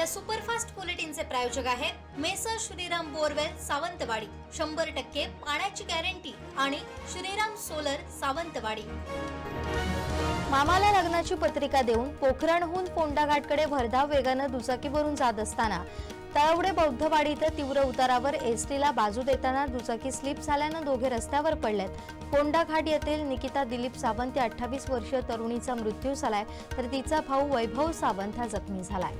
या सुपरफास्ट बुलेटिनचे प्रायोजक आहेत मेसर श्रीराम बोरवेल सावंतवाडी. शंभर टक्के पाण्याची गॅरंटी आणि श्रीराम सोलर सावंतवाडी. मामाला लग्नाची पत्रिका देऊन पोखरणहून फोंडाघाटकडे भरधाव वेगानं दुचाकीवरून जात असताना तळवडे बौद्धवाडी इथं तीव्र उतारावर एसटीला बाजू देताना दुचाकी स्लिप झाल्यानं दोघे रस्त्यावर पडलेत. फोंडा घाट येथील निकिता दिलीप सावंत या अठ्ठावीस वर्षीय तरुणीचा मृत्यू झालाय तर तिचा भाऊ वैभव सावंत हा जखमी झालाय.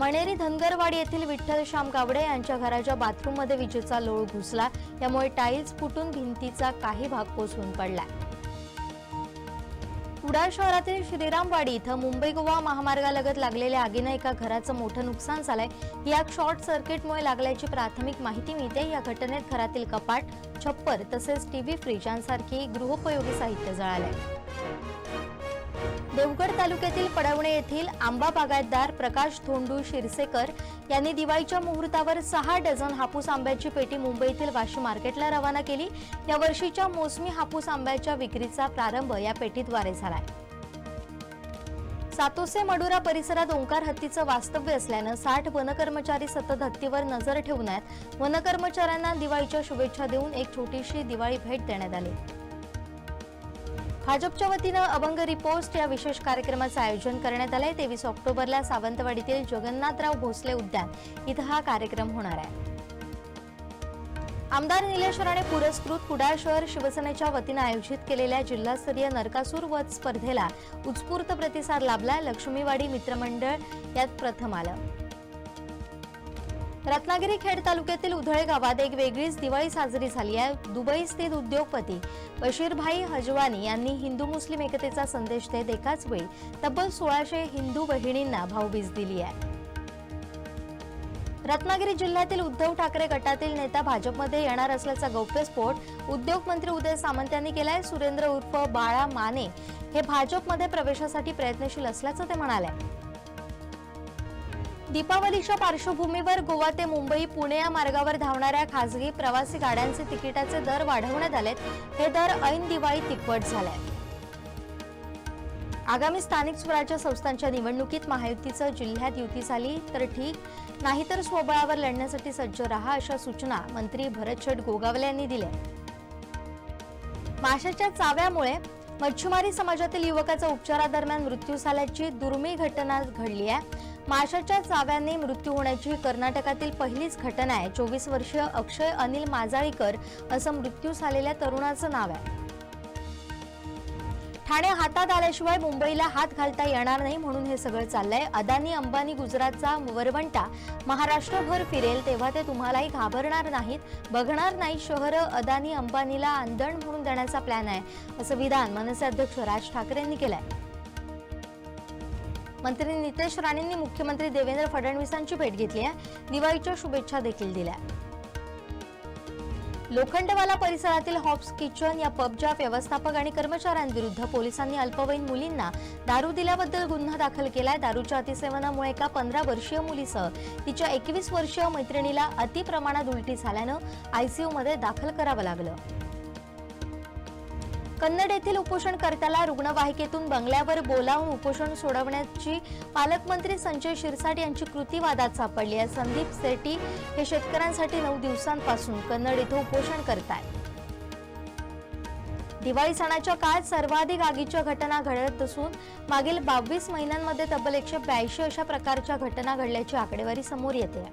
मणेरी धनगरवाडी येथील विठ्ठल श्याम गावडे यांच्या घराच्या बाथरूममध्ये विजेचा लोळ घुसला. यामुळे टाईल्स फुटून भिंतीचा काही भाग कोसळून पडला. कुडाळ शहरातील श्रीरामवाडी इथं मुंबई गोवा महामार्गालगत लागलेल्या आगीनं एका घराचं मोठं नुकसान झालंय. ही आग शॉर्ट सर्किटमुळे लागल्याची प्राथमिक माहिती मिळते. या घटनेत घरातील कपाट छप्पर तसेच टीव्ही फ्रीज यांसारखी गृहोपयोगी साहित्य जळालंय. देवगड तालुक्यातील पडवणे येथील आंबा बागायतदार प्रकाश धोंडू शिरसेकर यांनी दिवाळीच्या मुहूर्तावर सहा डझन हापूस आंब्याची पेटी मुंबईतील वाशी मार्केटला रवाना केली. या वर्षीच्या मोसमी हापूस आंब्याच्या विक्रीचा प्रारंभ या पेटीद्वारे झालाय. सातोसे मडुरा परिसरात ओंकार हत्तीचं वास्तव्य असल्यानं साठ वनकर्मचारी सतत हत्तीवर नजर ठेवून आहेत. वनकर्मचाऱ्यांना दिवाळीच्या शुभेच्छा देऊन एक छोटीशी दिवाळी भेट देण्यात आली. भाजपच्या वतीनं अभंग रिपोस्ट या विशेष कार्यक्रमाचं आयोजन करण्यात आलंय. तेवीस ऑक्टोबरला सावंतवाडीतील जगन्नाथराव भोसले उद्यान. इथं हा कार्यक्रम होणार आहे. आमदार निलेश राणे पुरस्कृत कुडाळ शहर शिवसेनेच्या वतीनं आयोजित केलेल्या जिल्हास्तरीय नरकासूर वध स्पर्धेला उत्स्फूर्त प्रतिसाद लाभला. लक्ष्मीवाडी मित्रमंडळ यात प्रथम आलं. रत्नागिरी खेड तालुक्यातील उधळे गावात एक वेगळीच दिवाळी साजरी झाली आहे. दुबई स्थित उद्योगपती बशीरभाई हजवानी यांनी हिंदू मुस्लिम एकतेचा संदेश देत एकाच वेळी तब्बल सोळाशे हिंदू बहिणींना भाऊबीज दिली आहे. रत्नागिरी जिल्ह्यातील उद्धव ठाकरे गटातील नेता भाजपमध्ये येणार असल्याचा गौप्यस्फोट उद्योगमंत्री उदय सामंत यांनी केलाय. सुरेंद्र उर्फ बाळा माने हे भाजपमध्ये प्रवेशासाठी प्रयत्नशील असल्याचं ते म्हणाले. दीपावलीच्या पार्श्वभूमीवर गोवा ते मुंबई पुणे या मार्गावर धावणाऱ्या खासगी प्रवासी गाड्यांचे तिकिटाचे दर वाढवण्यात आलेत. हे दर ऐन दिवाळी तिप्पट झाले आगामी स्थानिक स्वराज्य संस्थांच्या निवडणुकीत महायुतीचं जिल्ह्यात युती झाली तर ठीक. नाहीतर स्वबळावर लढण्यासाठी सज्ज रहा अशा सूचना मंत्री भरतशेठ गोगावले यांनी दिल्या. माशाच्या चाव्यामुळे मच्छीमारी समाजातील युवकाचा उपचारादरम्यान मृत्यू झाल्याची दुर्मिळ घटना घडली आहे. माशाच्या चाव्याने मृत्यू होण्याची कर्नाटकातील पहिलीच घटना आहे. चोवीस वर्षीय अक्षय अनिल माजाळीकर असं मृत्यू झालेल्या तरुणाचं नाव आहे. ठाणे हातात आल्याशिवाय मुंबईला हात घालता येणार नाही म्हणून हे सगळं चाललंय. अदानी अंबानी गुजरातचा वरवंटा महाराष्ट्रभर फिरेल तेव्हा ते तुम्हालाही घाबरणार नाहीत. बघणार नाही शहर अदानी अंबानीला आंदण म्हणून देण्याचा प्लॅन आहे असं विधान मनसे अध्यक्ष राज ठाकरे यांनी केलंय. मंत्री नितेश राणेंनी मुख्यमंत्री देवेंद्र फडणवीसांची भेट घेतली आहे. दिवाळीच्या शुभेच्छा देखील दिल्या लोखंडवाला परिसरातील हॉप्स किचन या पबच्या व्यवस्थापक आणि कर्मचाऱ्यांविरुद्ध पोलिसांनी अल्पवयीन मुलींना दारू दिल्याबद्दल गुन्हा दाखल केलाय. दारूच्या अतिसेवनामुळे एका पंधरा वर्षीय मुलीसह तिच्या एकवीस वर्षीय मैत्रिणीला अतिप्रमाणात उलटी झाल्यानं आयसीयू मध्ये दाखल करावं लागलं. कन्नड येथील उपोषणकर्त्याला रुग्णवाहिकेतून बंगल्यावर बोलावून उपोषण सोडवण्याची पालकमंत्री संजय शिरसाट यांची कृती वादात सापडली आहे. संदीप सेटी हे शेतकऱ्यांसाठी नऊ दिवसांपासून कन्नड इथं उपोषण करतायत. दिवाळी सणाच्या काळात सर्वाधिक आगीच्या घटना घडत असून मागील बावीस महिन्यांमध्ये तब्बल एकशे ब्याऐंशी अशा प्रकारच्या घटना घडल्याची आकडेवारी समोर येते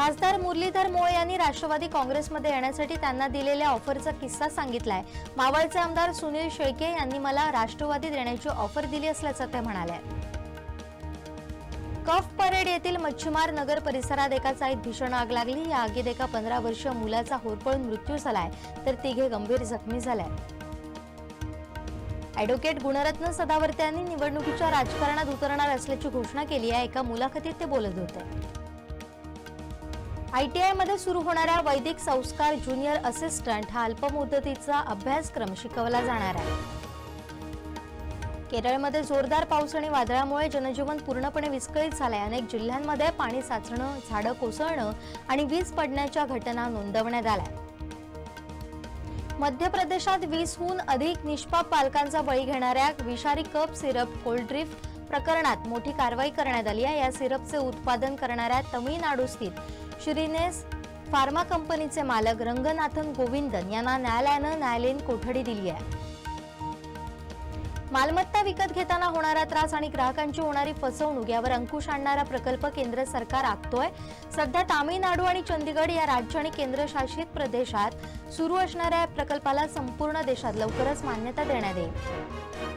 खासदार मुरलीधर मोळे यांनी राष्ट्रवादी काँग्रेसमध्ये येण्यासाठी त्यांना दिलेल्या ऑफरचा किस्सा सांगितलाय. मावळचे आमदार सुनील शेळके यांनी मला राष्ट्रवादी देण्याची ऑफर दिली असल्याचं ते म्हणाले. कफ परेड येथील मच्छीमार नगर परिसरात एका चाळीत भीषण आग लागली. या आगीत एका पंधरा वर्षीय मुलाचा होरपळून मृत्यू झालाय. तर तिघे गंभीर जखमी झाले ॲडव्होकेट गुणरत्न सदावर्ते यांनी निवडणुकीच्या राजकारणात उतरणार असल्याची घोषणा केली. आहे एका मुलाखतीत ते बोलत होते. आय टी आयमध्ये सुरू होणाऱ्या वैदिक संस्कार ज्युनियर असिस्टंट हा अल्पमुदतीचा अभ्यासक्रम शिकवला जाणार आहे. केरळमध्ये जोरदार पाऊस आणि वादळामुळे जनजीवन पूर्णपणे विस्कळीत झालंय. अनेक जिल्ह्यांमध्ये पाणी साचणं झाडं कोसळणं आणि वीज पडण्याच्या घटना नोंदवण्यात आल्या. मध्य प्रदेशात वीसहून अधिक निष्पाप पालकांचा बळी घेणाऱ्या विषारी कप सिरप कोल्ड्रिफ्ट प्रकरणात मोठी कारवाई करण्यात आली आहे. या सिरपचे उत्पादन करणाऱ्या तमिळनाडू स्थित श्रीनेस फार्मा कंपनीचे मालक रंगनाथन गोविंदन यांना न्यायालयानं न्यायालयीन कोठडी दिली आहे. मालमत्ता विकत घेताना होणारा त्रास आणि ग्राहकांची होणारी फसवणूक यावर अंकुश आणणारा प्रकल्प केंद्र सरकार आखतोय. सध्या तामिळनाडू आणि चंदीगड या राज्य आणि केंद्रशासित प्रदेशात सुरू असणाऱ्या या प्रकल्पाला संपूर्ण देशात लवकरच मान्यता देण्यात येईल.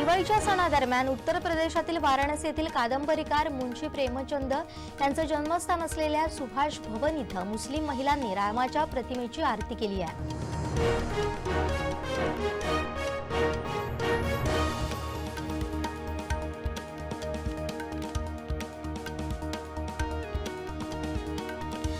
दिवाळीच्या सणादरम्यान उत्तर प्रदेशातील वाराणसी येथील कादंबरीकार मुंशी प्रेमचंद यांचं जन्मस्थान असलेल्या सुभाष भवन इथं मुस्लिम महिलांनी रामाच्या प्रतिमेची आरती केली आहे.